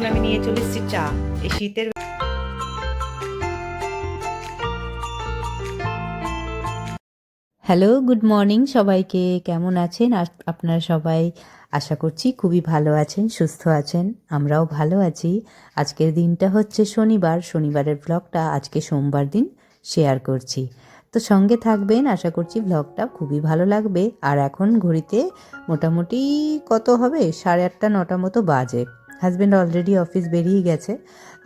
এখন আমি নিয়ে চলে এসেছি চা। এই শীতের হ্যালো গুড মর্নিং সবাইকে। কেমন আছেন? আপনারা সবাই? আশা করছি খুবই ভালো আছেন, সুস্থ আছেন। আমরাও ভালো আছি। আজকের দিনটা হচ্ছে শনিবার। শনিবারের ব্লগটা আজকে সোমবার দিন শেয়ার করছি। তো সঙ্গে থাকবেন, আশা করছি ব্লগটা খুবই ভালো লাগবে। আর এখন ঘড়িতে মোটামুটি কত হবে? সাড়ে আটটা, নটা মতো বাজে। হাজব্যান্ড অলরেডি অফিস বেরিয়ে গেছে,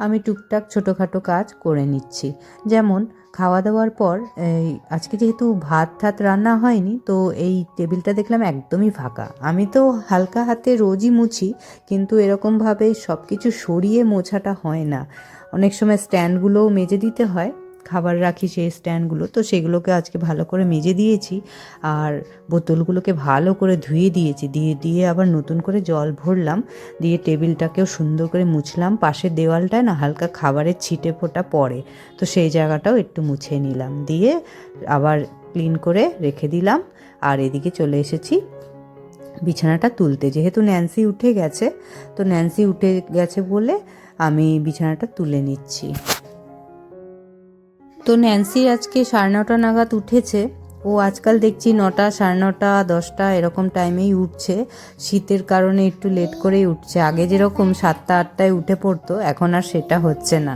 আমি টুকটাক ছোটোখাটো কাজ করে নিচ্ছি। যেমন খাওয়া দাওয়ার পর আজকে যেহেতু ভাত ঠাত রান্না হয়নি, তো এই টেবিলটা দেখলাম একদমই ফাঁকা। আমি তো হালকা হাতে রোজই মুছি, কিন্তু এরকমভাবে সব কিছু সরিয়ে মোছাটা হয় না। অনেক সময় স্ট্যান্ডগুলোও মেজে দিতে হয় খাবার রাখি সেই স্ট্যান্ডগুলো, তো সেগুলোকে আজকে ভালো করে মেজে দিয়েছি আর বোতলগুলোকে ভালো করে ধুয়ে দিয়েছি। দিয়ে দিয়ে আবার নতুন করে জল ভরলাম, দিয়ে টেবিলটাকেও সুন্দর করে মুছলাম। পাশের দেওয়ালটায় না হালকা খাবারের ছিটে ফোটা পড়ে, তো সেই জায়গাটাও একটু মুছে নিলাম। দিয়ে আবার ক্লিন করে রেখে দিলাম আর এদিকে চলে এসেছি বিছানাটা তুলতে। যেহেতু ন্যান্সি উঠে গেছে, তো ন্যান্সি উঠে গেছে বলে আমি বিছানাটা তুলে নিচ্ছি। তো ন্যান্সি আজকে সাড়ে নটা নাগাদ উঠেছে। ও আজকাল দেখছি নটা, সাড়ে নটা, দশটা এরকম টাইমেই উঠছে। শীতের কারণে একটু লেট করেই উঠছে। আগে যেরকম সাতটা, আটটায় উঠে পড়তো, এখন আর সেটা হচ্ছে না।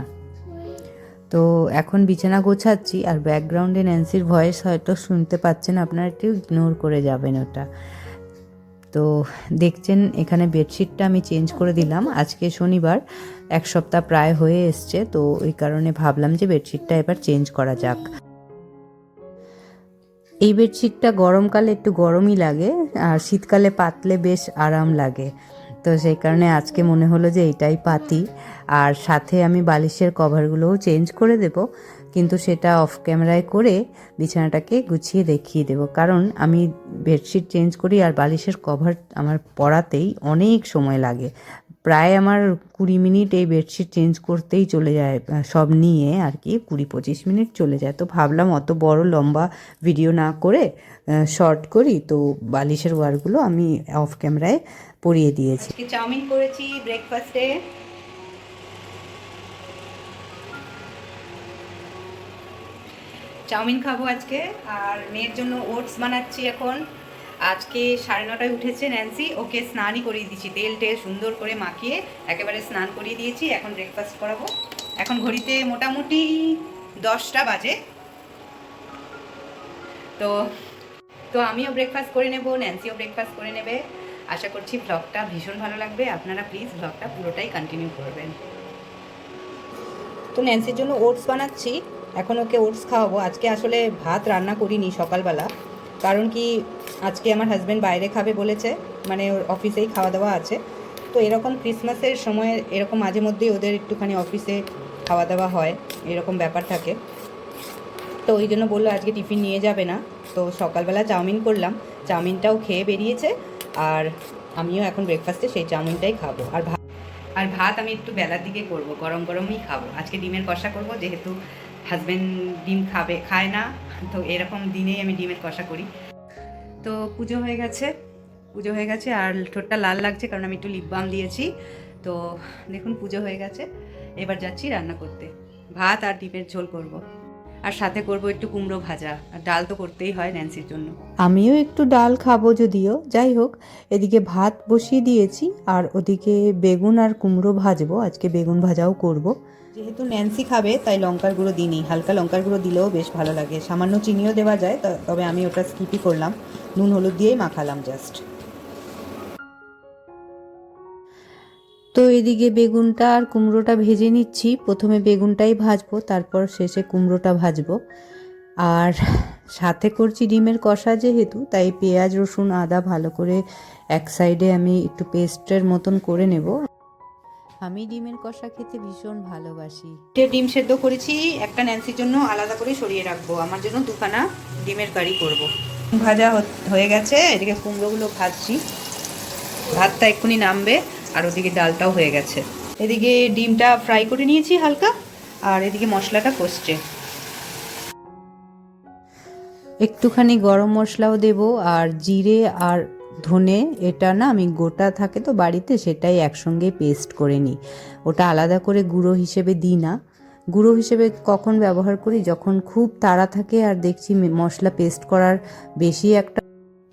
তো এখন বিছানা গোছাচ্ছি আর ব্যাকগ্রাউন্ডে ন্যান্সির ভয়েস হয়তো শুনতে পাচ্ছেন, আপনারা একটু ইগনোর করে যাবেন ওটা। তো দেখছেন, এখানে বেডশিটটা আমি চেঞ্জ করে দিলাম। আজকে শনিবার, এক সপ্তাহ প্রায় হয়ে এসছে, তো ওই কারণে ভাবলাম যে বেডশিটটা এবার চেঞ্জ করা যাক। এই বেডশিটটা গরমকালে একটু গরমই লাগে, আর শীতকালে পাতলে বেশ আরাম লাগে। তো সেই কারণে আজকে মনে হলো যে এইটাই পাতি, আর সাথে আমি বালিশের কভারগুলোও চেঞ্জ করে দেব। কিন্তু সেটা অফ ক্যামেরায় করে বিছানাটাকে গুছিয়ে দেখিয়ে দেব। কারণ আমি বেডশিট চেঞ্জ করি আর বালিশের কভার আমার পরাতেই অনেক সময় লাগে। প্রায় আমার কুড়ি মিনিট এই বেডশিট চেঞ্জ করতেই চলে যায় সব নিয়ে আর কি, কুড়ি পঁচিশ মিনিট চলে যায়। তো ভাবলাম অত বড় লম্বা ভিডিও না করে শর্ট করি। তো বালিশের ওয়ারগুলো আমি অফ ক্যামেরায় পরিয়ে দিয়েছি। চাউমিন করেছি ব্রেকফাস্টে চাউমিন খাব আজকে, আর মেয়ের জন্য ওটস বানাচ্ছি এখন। আজকে সাড়ে নটায় উঠেছে ন্যান্সি, ওকে স্নানই করিয়ে দিয়েছি তেল টেল সুন্দর করে মাখিয়ে একেবারে স্নান করিয়ে দিয়েছি, এখন ব্রেকফাস্ট করাবো। এখন ঘড়িতে মোটামুটি দশটা বাজে। তো তো আমিও ব্রেকফাস্ট করে নেব, ন্যান্সিও ব্রেকফাস্ট করে নেবে। আশা করছি ব্লগটা ভীষণ ভালো লাগবে। আপনারা প্লিজ ব্লগটা পুরোটাই কন্টিনিউ করবেন। তো ন্যান্সির জন্য ওটস বানাচ্ছি। এখন ওকে ওটস খাওয়াবো। আজকে আসলে ভাত রান্না করিনি সকালবেলা। কারণ কি, আজকে আমার হাজব্যান্ড বাইরে খাবে বলেছে মানে ওর অফিসেই খাওয়া দাওয়া আছে। তো এরকম ক্রিসমাসের সময় এরকম মাঝে মধ্যেই ওদের একটুখানি অফিসে খাওয়া দাওয়া হয়, এরকম ব্যাপার থাকে। তো ওই জন্য বলল, আজকে টিফিন নিয়ে যাবে না। তো সকালবেলা চাউমিন করলাম। চাউমিনটাও খেয়ে বেরিয়েছে, আর আমিও এখন ব্রেকফাস্টে সেই চাউমিনটাই খাব। আর ভাত আর ভাত আমি একটু বেলার দিকে করব, গরম গরমই খাব। আজকে ডিমের কষা করব, যেহেতু হাজব্যান্ড ডিম খাবে, খায় না। তো এরকম দিনেই আমি ডিমের কষা করি। তো পুজো হয়ে গেছে, পুজো হয়ে গেছে আর ঠোঁটটা লাল লাগছে কারণ আমি একটু লিপ বাম দিয়েছি। তো দেখুন পুজো হয়ে গেছে, এবার যাচ্ছি রান্না করতে। ভাত আর ডিমের ঝোল করব। আর সাথে করব একটু কুমড়ো ভাজা। আর ডাল তো করতেই হয় ন্যান্সির জন্য। আমিও একটু ডাল খাব যদিও। যাই হোক, এদিকে ভাত বসিয়ে দিয়েছি, আর ওদিকে বেগুন আর কুমড়ো ভাজবো। আজকে বেগুন ভাজাও করব। যেহেতু ন্যান্সি খাবে, তাই লঙ্কার গুঁড়ো দিইনি। হালকা লঙ্কার গুঁড়ো দিলেও বেশ ভালো লাগে। সামান্য চিনিও দেওয়া যায় তবে আমি ওটা স্কিপই করলাম। নুন হলুদ দিয়েই মাখালাম জাস্ট তো এদিকে বেগুনটা আর কুমড়োটা ভেজে নিচ্ছি। প্রথমে বেগুনটাই ভাজবো, তারপর শেষে কুমড়োটা ভাজবো। আর সাথে করছি ডিমের কষা যেহেতু, তাই পেঁয়াজ, রসুন, আদা ভালো করে এক সাইডে আমি একটু পেস্টের মতন করে নেব। আমি ডিমের কষা খেতে ভীষণ ভালোবাসি। ডিম সেদ্ধ করেছি, একটা ন্যান্সির জন্য আলাদা করে সরিয়ে রাখব। আমার জন্য দুখানা ডিমের কারি করব। ভাজা হয়ে গেছে, এদিকে কুমড়োগুলো ভাজছি। ভাতটা এক্ষুনি নামবে। আর ওদিকে ডালটাও হয়ে গেছে। এদিকে ডিমটা ফ্রাই করে নিয়েছি হালকা, আর এদিকে মশলাটা কষছে। একটুখানি গরম মশলাও দেব, আর জিরে আর ধনে, এটা না আমি গোটা থাকে তো বাড়িতে, সেটাই একসঙ্গে পেস্ট করে নিই। ওটা আলাদা করে গুঁড়ো হিসেবে দিই না। গুঁড়ো হিসেবে কখন ব্যবহার করি? যখন খুব তাড়া থাকে আর দেখছি মশলা পেস্ট করার বেশি একটা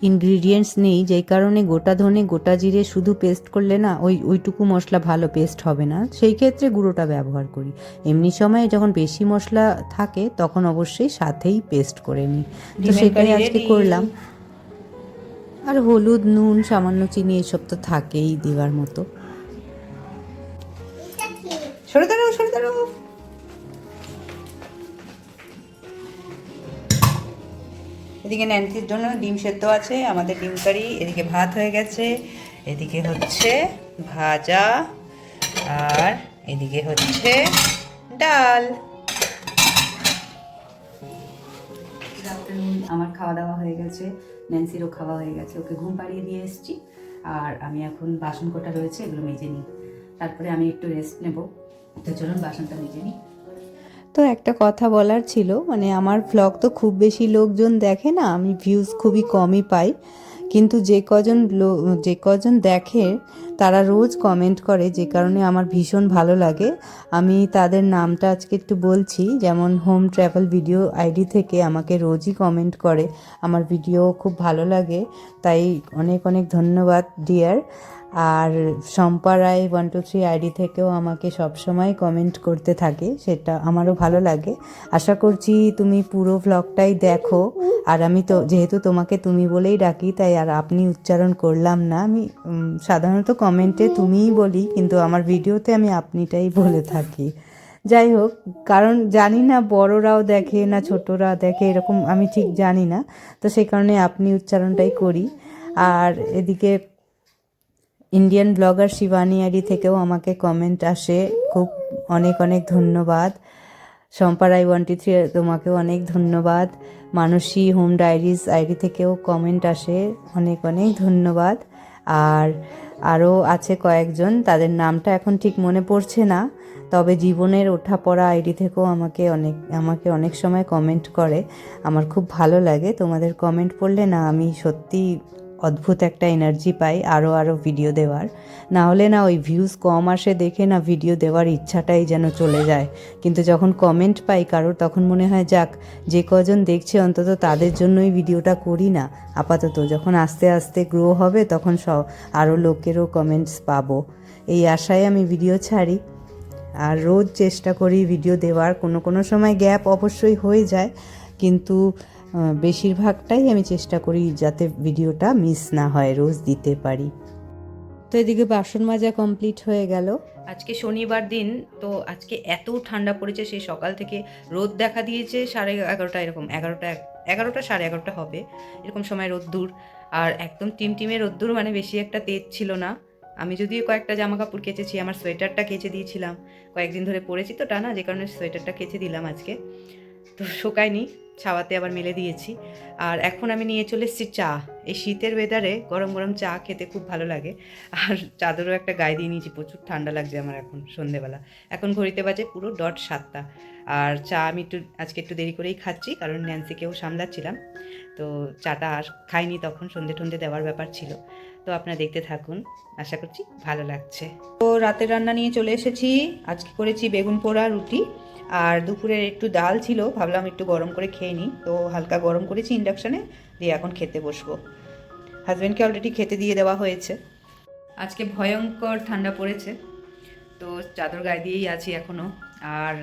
ইনগ্রিডিয়েন্টস নেই যেই কারণে গোটা ধনে গোটা জিরে শুধু পেস্ট করলে না ওই ওইটুকু মশলা ভালো পেস্ট হবে না। সেই ক্ষেত্রে গুঁড়োটা ব্যবহার করি। এমনি সময়ে যখন বেশি মশলা থাকে তখন অবশ্যই সাথেই পেস্ট করে নিই। তো সেটাই আজকে করলাম। আর হলুদ নুন সামান্য চিনি এসব তো থাকেই দেওয়ার মতো। সরে দাঁড়াও সরে দাঁড়াও। এদিকে ন্যান্সির জন্য ডিম সেদ্ধ আছে, আমাদের ডিম কারি, এদিকে ভাত হয়ে গেছে, এদিকে হচ্ছে ভাজা, আর এদিকে হচ্ছে ডাল। আমার খাওয়া দাওয়া হয়ে গেছে, ন্যান্সিরও খাওয়া হয়ে গেছে, ওকে ঘুম পাড়িয়ে দিয়ে এসেছি, আর আমি এখন বাসন কোটা রয়েছে, এগুলো মেজে নিই। তারপরে আমি একটু রেস্ট নেব, তো চলুন বাসনটা মেজে নিই। তো একটা কথা বলার ছিল মানে আমার ভ্লগ তো খুব বেশি লোকজন দেখে না, আমি ভিউজ খুবই কমই পাই। কিন্তু যে কজন যে কজন দেখে, তারা রোজ কমেন্ট করে যে কারণে আমার ভীষণ ভালো লাগে। আমি তাদের নামটা আজকে একটু বলছি, যেমন হোম ট্রাভেল ভিডিও আইডি থেকে আমাকে রোজই কমেন্ট করে। আমার ভিডিও খুব ভালো লাগে, তাই অনেক অনেক ধন্যবাদ ডিয়ার আর Shampa Roy one two three ID থেকেও আমাকে সবসময় কমেন্ট করতে থাকে, সেটা আমারও ভালো লাগে। আশা করছি তুমি পুরো ভ্লগটাই দেখো। আর আমি তো, যেহেতু তোমাকে তুমি বলেই ডাকি, তাই আর আপনি উচ্চারণ করলাম না। আমি সাধারণত কমেন্টে তুমিই বলি, কিন্তু আমার ভিডিওতে আমি আপনিটাই বলে থাকি। যাই হোক, কারণ জানি না বড়রাও দেখে না ছোটরা দেখে, এরকম আমি ঠিক জানি না। তো সেই কারণে আপনি উচ্চারণটাই করি। আর এদিকে ইন্ডিয়ান ব্লগার শিবানী আইডি থেকেও আমাকে কমেন্ট আসে। খুব অনেক অনেক ধন্যবাদ। শম্পারাই ওয়ান্টি থ্রি তোমাকেও অনেক ধন্যবাদ। মানসী হোম ডায়েরিজ আইডি থেকেও কমেন্ট আসে। অনেক অনেক ধন্যবাদ। আর আরও আছে কয়েকজন, তাদের নামটা এখন ঠিক মনে পড়ছে না, তবে জীবনের ওঠা পড়া আইডি থেকেও আমাকে অনেক আমাকে অনেক সময় কমেন্ট করে। আমার খুব ভালো লাগে, তোমাদের কমেন্ট পড়লে না আমি সত্যি অদ্ভুত একটা এনার্জি পাই আরও আরও ভিডিও দেওয়ার। না হলে না ওই ভিউজ কম আসে দেখে না ভিডিও দেওয়ার ইচ্ছাটাই যেন চলে যায়। কিন্তু যখন কমেন্ট পাই কারোর, তখন মনে হয়, যাক, যে কজন দেখছে অন্তত তাদের জন্যই ভিডিওটা করি না। আপাতত যখন আস্তে আস্তে গ্রো হবে, তখন সব আরও লোকেরও কমেন্টস পাবো। এই আশায় আমি ভিডিও ছাড়ি। আর রোজ চেষ্টা করি ভিডিও দেওয়ার। কোনো কোনো সময় গ্যাপ অবশ্যই হয়ে যায়, কিন্তু বেশিরভাগটাই আমি চেষ্টা করি যাতে ভিডিওটা মিস না হয়, রোজ দিতে পারি। তো এদিকে বাসন মাজা কমপ্লিট হয়ে গেল। আজকে শনিবার দিন, তো আজকে এত ঠান্ডা পড়েছে, সেই সকাল থেকে রোদ দেখা দিয়েছে সাড়ে এগারোটা, এরকম এগারোটা এগারোটা সাড়ে এগারোটা হবে, এরকম সময় রোদ্দুর। আর একদম টিমটিমে রোদ্দুর মানে বেশি একটা তেজ ছিল না। আমি যদিও কয়েকটা জামা কাপড় কেচেছি, আমার সোয়েটারটা কেচে দিয়েছিলাম। কয়েকদিন ধরে পরেছি তো টানা, যে কারণে সোয়েটারটা কেচে দিলাম আজকে। তো শোকায়নি, ছাওয়াতে আবার মেলে দিয়েছি। আর এখন আমি নিয়ে চলে এসেছি চা। এই শীতের ওয়েদারে গরম গরম চা খেতে খুব ভালো লাগে। আর চাদরও একটা গায়ে দিয়ে নিয়েছি, প্রচুর ঠান্ডা লাগছে আমার এখন সন্ধেবেলা। এখন ঘড়িতে বাজে পুরো ডট সাতটা। আর চা আমি একটু, আজকে একটু দেরি করেই খাচ্ছি, কারণ ন্যান্সিকেও সামলাচ্ছিলাম। তো চাটা আর খাইনি তখন, সন্ধে টন্ধে দেওয়ার ব্যাপার ছিল। তো আপনারা দেখতে থাকুন, আশা করছি ভালো লাগছে। তো রাতের রান্না নিয়ে চলে এসেছি। আজকে করেছি বেগুন পোড়া, রুটি। আর দুপুরের একটু ডাল ছিল, ভাবলাম একটু গরম করে খেয়ে নিই। তো হালকা গরম করেছি ইন্ডাকশানে, দিয়ে এখন খেতে বসবো। হাজব্যান্ডকে অলরেডি খেতে দিয়ে দেওয়া হয়েছে। আজকে ভয়ঙ্কর ঠান্ডা পড়েছে। তো চাদর গায়ে দিয়েই আছি এখনও আর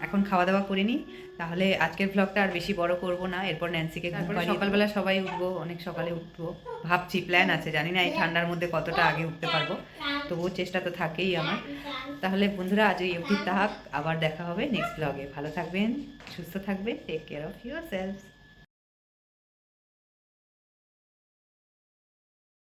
এখন খাওয়া দাওয়া করিনি তাহলে আজকের ব্লগটা আর বেশি বড় করব না এরপর ন্যান্সিকে সকালবেলা সবাই উঠবো অনেক সকালে উঠবো। ভাবছি প্ল্যান আছে জানি না এই ঠান্ডার মধ্যে কতটা আগে উঠতে পারব। তবুও চেষ্টা তো থাকেই আমার। তাহলে বন্ধুরা আজ এই অবধি থাক আবার দেখা হবে নেক্সট ব্লগে ভালো থাকবেন সুস্থ থাকবেন take care of your self